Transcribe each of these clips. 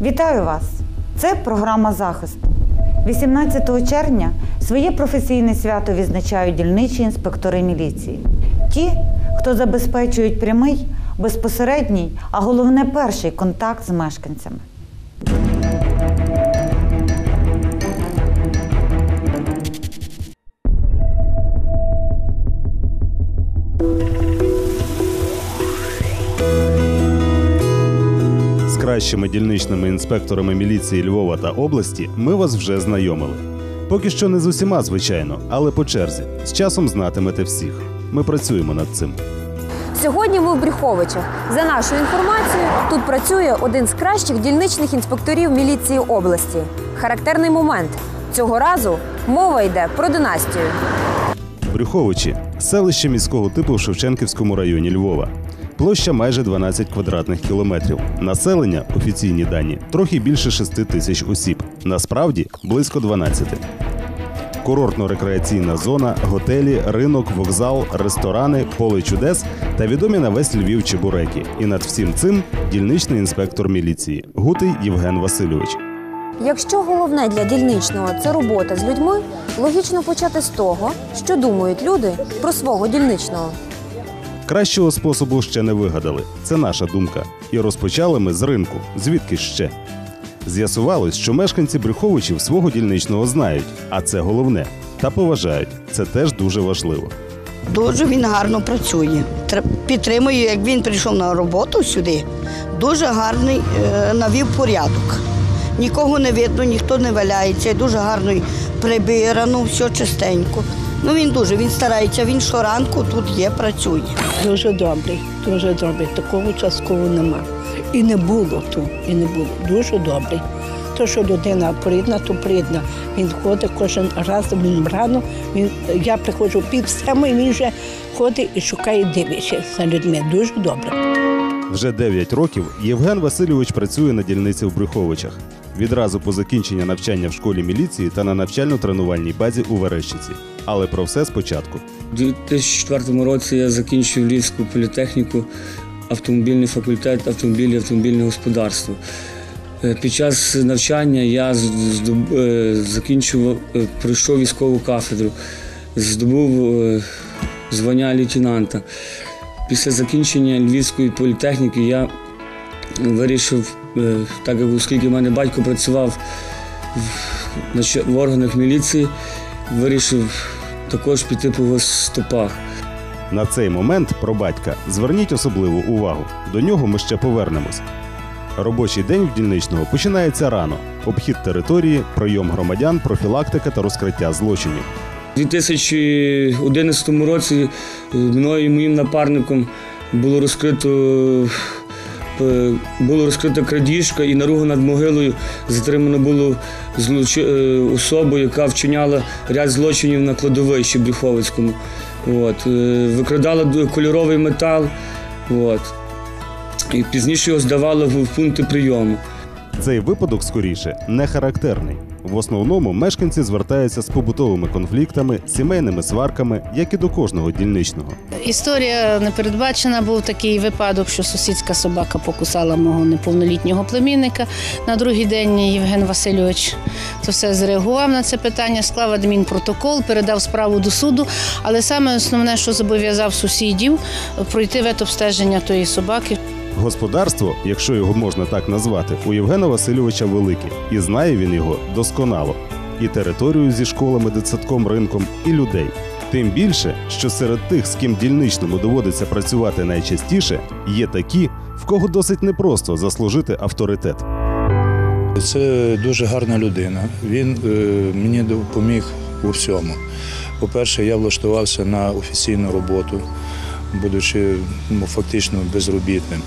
Вітаю вас! Це програма Захист. 18 червня своє професійне свято відзначають дільничі інспектори міліції. Ті, хто забезпечують прямий, безпосередній, а головне перший контакт з мешканцями. Кращими дільничними інспекторами міліції Львова та області ми вас вже знайомили. Поки що не з усіма, звичайно, але по черзі. З часом знатимете всіх. Ми працюємо над цим. Сьогодні ми в Брюховичах. За нашою інформацією, тут працює один з кращих дільничних інспекторів міліції області. Характерний момент. Цього разу мова йде про династію. Брюховичі селище міського типу в Шевченківському районі Львова. Площа майже 12 квадратних кілометрів. Населення офіційні дані трохи більше 6 тисяч осіб. Насправді близько 12. Курортно-рекреаційна зона, готелі, ринок, вокзал, ресторани, поле чудес та відомі на весь Львів чебуреки. І над всім цим дільничний інспектор міліції Гутий Євген Васильович. Якщо головне для дільничного це робота з людьми, логічно почати з того, що думають люди про свого дільничного. Кращого способу ще не вигадали. Це наша думка. І розпочали ми з ринку. Звідки ще? З'ясувалось, що мешканці Брюховичів свого дільничного знають, а це головне. Та поважають. Це теж дуже важливо. Дуже він гарно працює. Підтримую, як він прийшов на роботу сюди. Дуже гарний е, навів порядок. Нікого не видно, ніхто не валяється. Дуже гарно прибирано, все чистенько. Ну він дуже, він старається, він щоранку тут є, працює. Дуже добрий, дуже добрий. Такого частково нема. І не було тут, і не було. Дуже добрий. То, що людина придна, то придна. Він ходить кожен раз, він рано. Він, я приходжу пів семи, він вже ходить і шукає дивишся за людьми. Дуже добре. Вже 9 років Євген Васильович працює на дільниці в Брюховичах. Відразу по закінчення навчання в школі міліції та на навчально-тренувальній базі у Верещиці. Але про все спочатку. У 2004 році я закінчив Львівську політехніку, автомобільний факультет автомобілі і автомобільне господарство. Е, Під час навчання я е, закінчував, е, пройшов військову кафедру, здобув звання лейтенанта. Після закінчення Львівської політехніки я вирішив, е, так як оскільки в мене батько працював в, в органах міліції, вирішив також піти по його стопах. На цей момент про батька зверніть особливу увагу. До нього ми ще повернемось. Робочий день в дільничного починається рано: обхід території, прийом громадян, профілактика та розкриття злочинів. У 2011 році е, мною і моїм напарником було розкрито, було розкрита крадіжка і наруга над могилою затримано було злочи, е, особу, яка вчиняла ряд злочинів на кладовищі Брюховицькому. От, е, викрадала кольоровий метал. От. І пізніше його здавали в пункти прийому. Цей випадок скоріше не характерний. В основному мешканці звертаються з побутовими конфліктами, сімейними сварками, як і до кожного дільничного. Історія непередбачена. Був такий випадок, що сусідська собака покусала мого неповнолітнього племінника. На другий день Євген Васильович то все зреагував на це питання, склав адмінпротокол, передав справу до суду. Але саме основне, що зобов'язав сусідів пройти ветобстеження тої собаки. Господарство, якщо його можна так назвати, у Євгена Васильовича велике, і знає він його досконало. І територію зі школами, дитсадком, ринком, і людей. Тим більше, що серед тих, з ким дільничному доводиться працювати найчастіше, є такі, в кого досить непросто заслужити авторитет. Це дуже гарна людина. Він е, мені допоміг у всьому. По-перше, я влаштувався на офіційну роботу, будучи ну, фактично безробітним.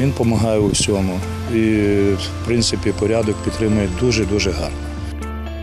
Він допомагає у всьому. І, в принципі, порядок підтримує дуже-дуже гарно.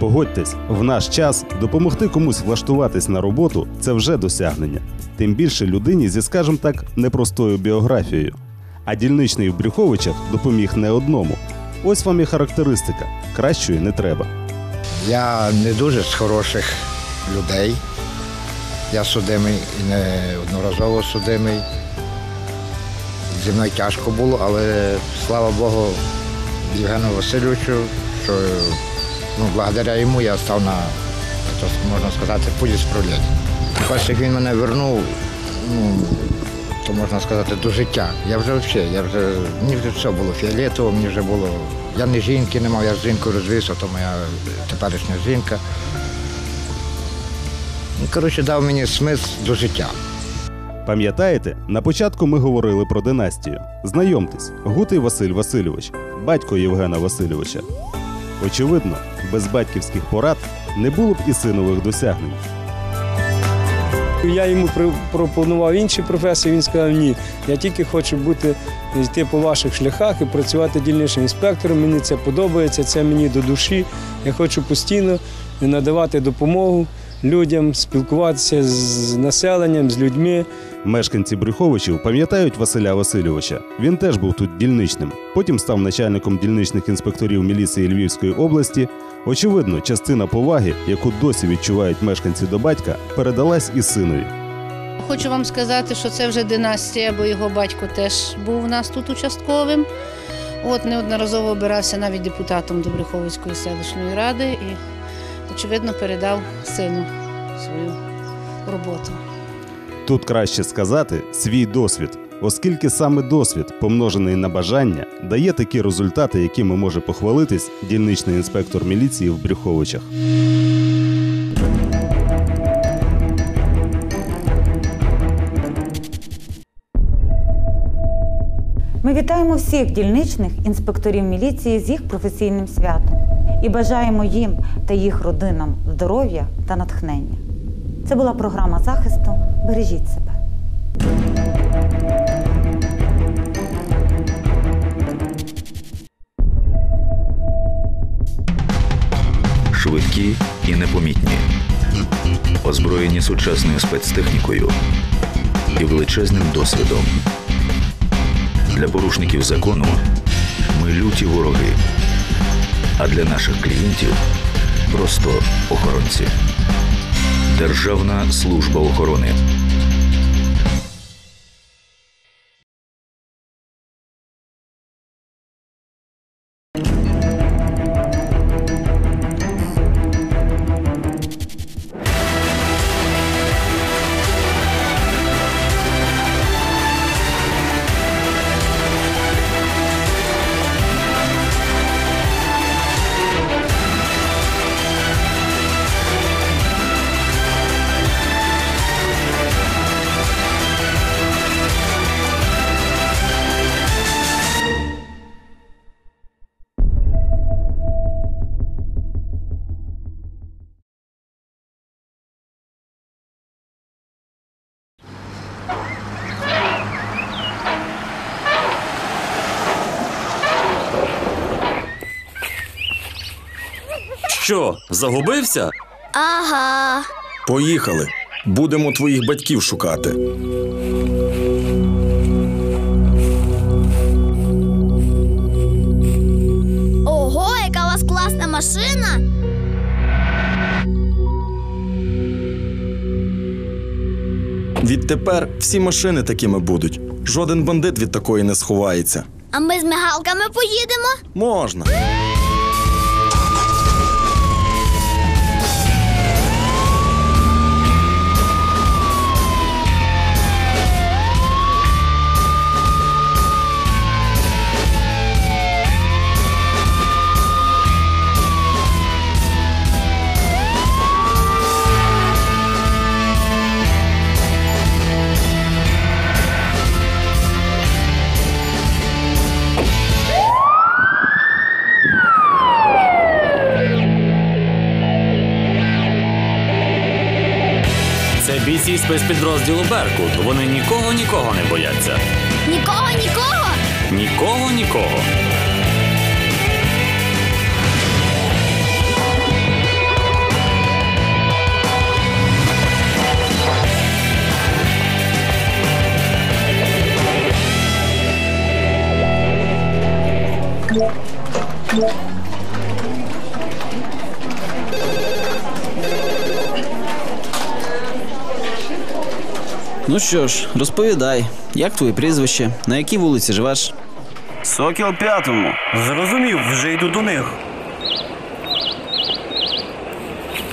Погодьтесь, в наш час допомогти комусь влаштуватись на роботу це вже досягнення. Тим більше людині зі, скажімо так, непростою біографією. А дільничний в Брюховичах допоміг не одному. Ось вам і характеристика. Кращої не треба. Я не дуже з хороших людей. Я судимий і не одноразово судимий. Зі мною тяжко було, але слава Богу, Євгену Васильовичу, що ну, благодаря йому я став на, можна сказати, путь справління. Перше, як він мене вернув, ну, то можна сказати, до життя. Я вже взагалі, я вже, мені вже все було фіолетово, мені вже було. Я не жінки не мав, я з жінкою розвівся, то моя теперішня жінка. Коротше, дав мені смисл до життя. Пам'ятаєте, на початку ми говорили про династію. Знайомтесь, Гутий Василь Васильович, батько Євгена Васильовича. Очевидно, без батьківських порад не було б і синових досягнень. Я йому пропонував інші професії, він сказав ні. Я тільки хочу бути йти по ваших шляхах і працювати дільничним інспектором. Мені це подобається, це мені до душі. Я хочу постійно надавати допомогу людям, спілкуватися з населенням, з людьми. Мешканці Брюховичів пам'ятають Василя Васильовича. Він теж був тут дільничним. Потім став начальником дільничних інспекторів міліції Львівської області. Очевидно, частина поваги, яку досі відчувають мешканці до батька, передалась і синові. Хочу вам сказати, що це вже династія, бо його батько теж був у нас тут участковим. От неодноразово обирався навіть депутатом Добриховицької селищної ради і, очевидно, передав сину свою роботу. Тут краще сказати свій досвід, оскільки саме досвід, помножений на бажання, дає такі результати, якими може похвалитись дільничний інспектор міліції в Брюховичах. Ми вітаємо всіх дільничних інспекторів міліції з їх професійним святом і бажаємо їм та їх родинам здоров'я та натхнення. Це була програма захисту. Бережіть себе. швидкі і непомітні, озброєні сучасною спецтехнікою і величезним досвідом. Для порушників закону ми люті вороги, а для наших клієнтів просто охоронці. Державна служба охорони. Що, загубився? Ага. Поїхали. Будемо твоїх батьків шукати. Ого, яка у вас класна машина. Відтепер всі машини такими будуть. Жоден бандит від такої не сховається. А ми з мигалками поїдемо? Можна. Бійці спецпідрозділу Беркут. Вони нікого нікого не бояться. Нікого, нікого. Нікого нікого. Ну що ж, розповідай, як твоє прізвище, на якій вулиці живеш? Сокіл п'ятому. Зрозумів, вже йду до них.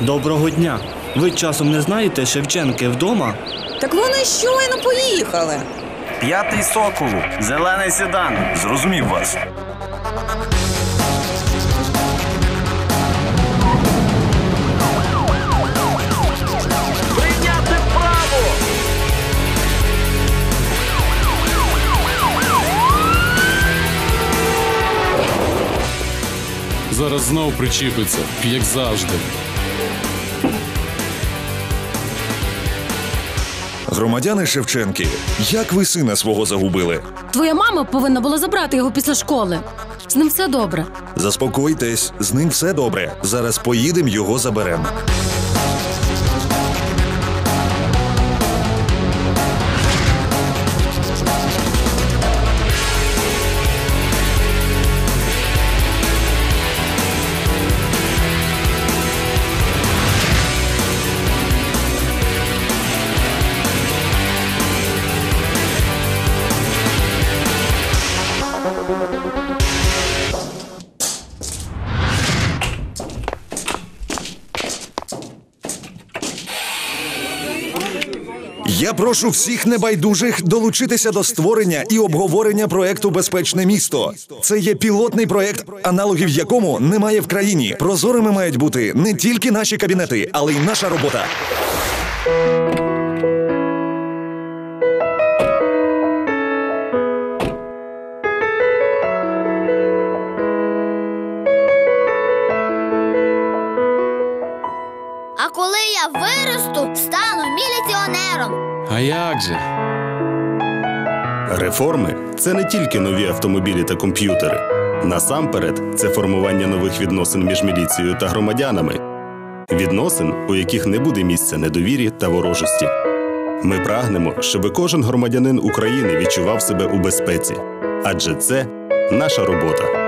Доброго дня. Ви часом не знаєте Шевченки вдома? Так вони щойно поїхали. П'ятий соколу. Зелений седан. Зрозумів вас. Зараз знов причіпиться, як завжди. Громадяни Шевченки, як ви сина свого загубили? Твоя мама повинна була забрати його після школи. З ним все добре. Заспокойтесь, з ним все добре. Зараз поїдемо, його заберемо. Я прошу всіх небайдужих долучитися до створення і обговорення проекту Безпечне місто. Це є пілотний проект, аналогів якому немає в країні. Прозорими мають бути не тільки наші кабінети, але й наша робота. Як же? Реформи це не тільки нові автомобілі та комп'ютери. Насамперед, це формування нових відносин між міліцією та громадянами, відносин, у яких не буде місця недовірі та ворожості. Ми прагнемо, щоб кожен громадянин України відчував себе у безпеці, адже це наша робота.